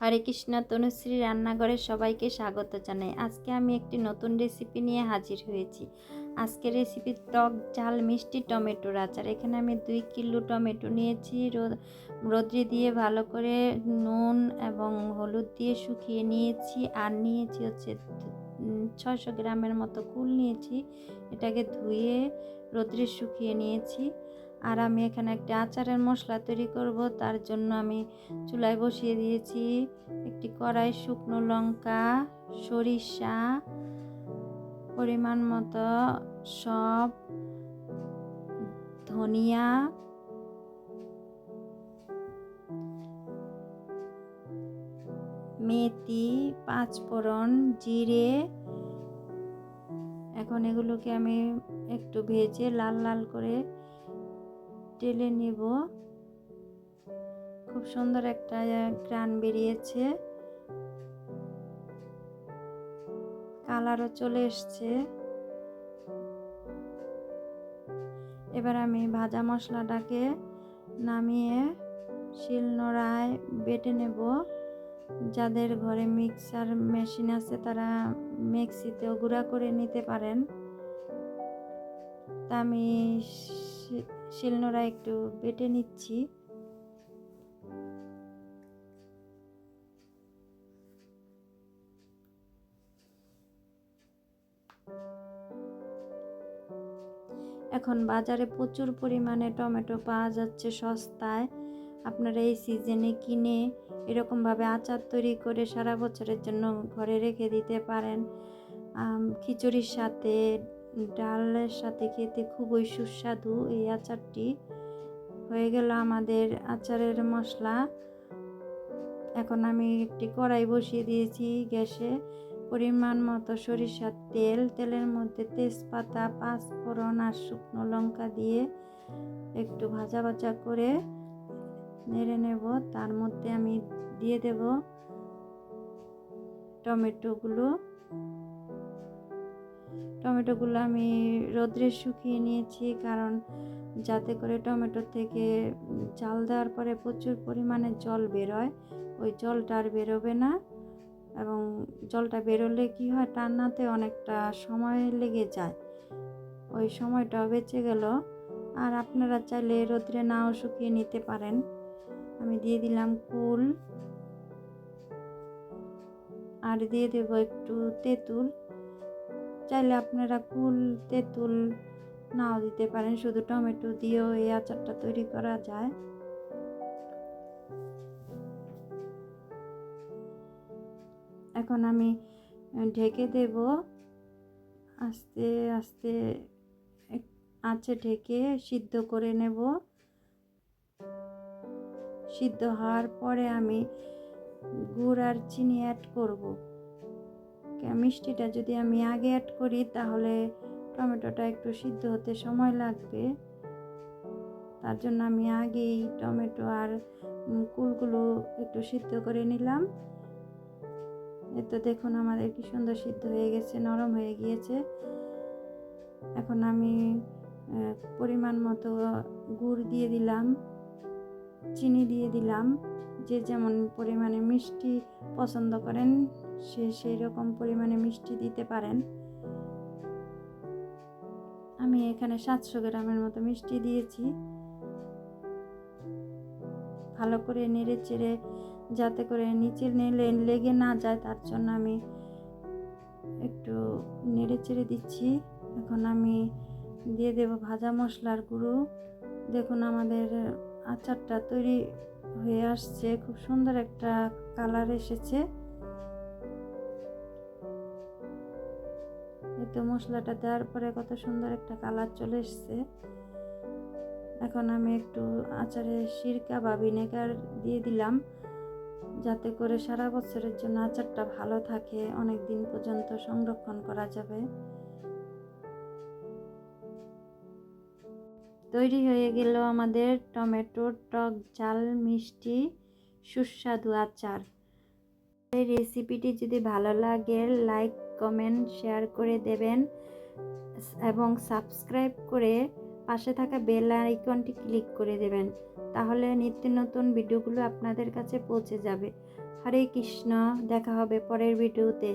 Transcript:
হরে কৃষ্ণ, তনুশ্রী রান্নাঘরে সবাইকে স্বাগত জানাই। আজকে আমি একটি নতুন রেসিপি নিয়ে হাজির হয়েছি। আজকে রেসিপি টক ঝাল মিষ্টি টমেটোর আচার এখানে আমি দুই কিলো টমেটো নিয়েছি। রোদ রোদ্রে দিয়ে ভালো করে নুন এবং হলুদ দিয়ে শুকিয়ে নিয়েছি। আর নিয়েছি হচ্ছে ছশো গ্রামের মতো কুল নিয়েছি। এটাকে ধুয়ে রোদ্রে শুকিয়ে নিয়েছি। আর আমি এখানে একটি আচারের মশলা তৈরি করব, তার জন্য আমি চুলায় বসিয়ে দিয়েছি একটি কড়াই শুকনো লঙ্কা, সরিষা, পরিমাণ মতো সব, ধনিয়া, মেথি, পাঁচফোড়ন, জিরে। এখন এগুলোকে আমি একটু ভেজে লাল লাল করে টেলে নিব। খুব সুন্দর একটা গ্রান বেরিয়েছে। কালারও চলে এসছে। এবার আমি ভাজা মশলাটাকে নামিয়ে শিলনোড়ায় বেটে নেব। যাদের ঘরে মিক্সার মেশিন আছে, তারা মিক্সিতেও গুঁড়া করে নিতে পারেন। তা আমি শিলনোড়া একটু বেটে নিচ্ছি। এখন বাজারে প্রচুর পরিমাণে টমেটো পাওয়া যাচ্ছে সস্তায়। আপনারা এই সিজনে কিনে এরকমভাবে আচার তৈরি করে সারা বছরের জন্য ঘরে রেখে দিতে পারেন। খিচুড়ির সাথে ডালের সাথে খেতে খুবই সুস্বাদু এই আচারটি। হয়ে গেল আমাদের আচারের মশলা। এখন আমি একটি কড়াই বসিয়ে দিয়েছি গ্যাসে। পরিমাণ মতো সরিষার তেল, তেলের মধ্যে তেজপাতা, পাঁচফোড়ন আর শুকনো লঙ্কা দিয়ে একটু ভাজা ভাজা করে নেড়ে নেব। তার মধ্যে আমি দিয়ে দেব টমেটোগুলো। টমেটোগুলো আমি রোদ্রে শুকিয়ে নিয়েছি, কারণ যাতে করে টমেটো থেকে চাল দেওয়ার পরে প্রচুর পরিমাণে জল বেরোয়। ওই জলটা আর বেরোবে না এবং জলটা বেরোলে কি হয়, টান্নাতে অনেকটা সময় লেগে যায়। ওই সময়টা বেঁচে গেল। আর আপনারা চাইলে রোদ্রে নাও শুকিয়ে নিতে পারেন। আমি দিয়ে দিলাম কুল। আর দিয়ে দেব একটু তেঁতুল। চাইলে আপনারা কুল তেঁতুল নাও দিতে পারেন। শুধু টমেটো দিয়েও এই আচারটা তৈরি করা যায়। এখন আমি ঢেকে দেব। আস্তে আস্তে আঁচে ঢেকে সিদ্ধ করে নেব। সিদ্ধ হওয়ার পরে আমি গুড় আর চিনি অ্যাড করব। মিষ্টিটা যদি আমি আগে অ্যাড করি, তাহলে টমেটোটা একটু সিদ্ধ হতে সময় লাগবে। তার জন্য আমি আগেই টমেটো আর কুলগুলো একটু সিদ্ধ করে নিলাম। এতো দেখুন আমাদের কি সুন্দর সিদ্ধ হয়ে গেছে, নরম হয়ে গিয়েছে। এখন আমি পরিমাণ মতো গুড় দিয়ে দিলাম, চিনি দিয়ে দিলাম। যে যেমন পরিমাণে মিষ্টি পছন্দ করেন সে সেই রকম পরিমাণে মিষ্টি দিতে পারেন। আমি এখানে সাতশো গ্রামের মতো মিষ্টি দিয়েছি। ভালো করে নেড়ে চেড়ে, যাতে করে নিচে নেলে, লেগে না যায়, তার জন্য আমি একটু নেড়ে চেড়ে দিচ্ছি। এখন আমি দিয়ে দেব ভাজা মশলার গুঁড়ো। দেখুন আমাদের আচারটা তৈরি হয়ে আসছে। খুব সুন্দর একটা কালার এসেছে। এতে মশলাটা দেওয়ার পরে কত সুন্দর একটা কালার চলে এসছে। এখন আমি একটু আচারে সিরকা বা ভিনেগার দিয়ে দিলাম, যাতে করে সারা বছরের জন্য আচারটা ভালো থাকে অনেক দিন পর্যন্ত সংরক্ষণ করা যাবে। তৈরি হয়ে গেল আমাদের টমেটোর টক ঝাল মিষ্টি সুস্বাদু আচার। এই রেসিপিটি যদি ভালো লাগে, লাইক, কমেন্ট, শেয়ার করে দেবেন এবং সাবস্ক্রাইব করে পাশে থাকা বেল আইকনটি ক্লিক করে দেবেন। তাহলে নিত্য নতুন ভিডিওগুলো আপনাদের কাছে পৌঁছে যাবে। হরে কৃষ্ণ, দেখা হবে পরের ভিডিওতে।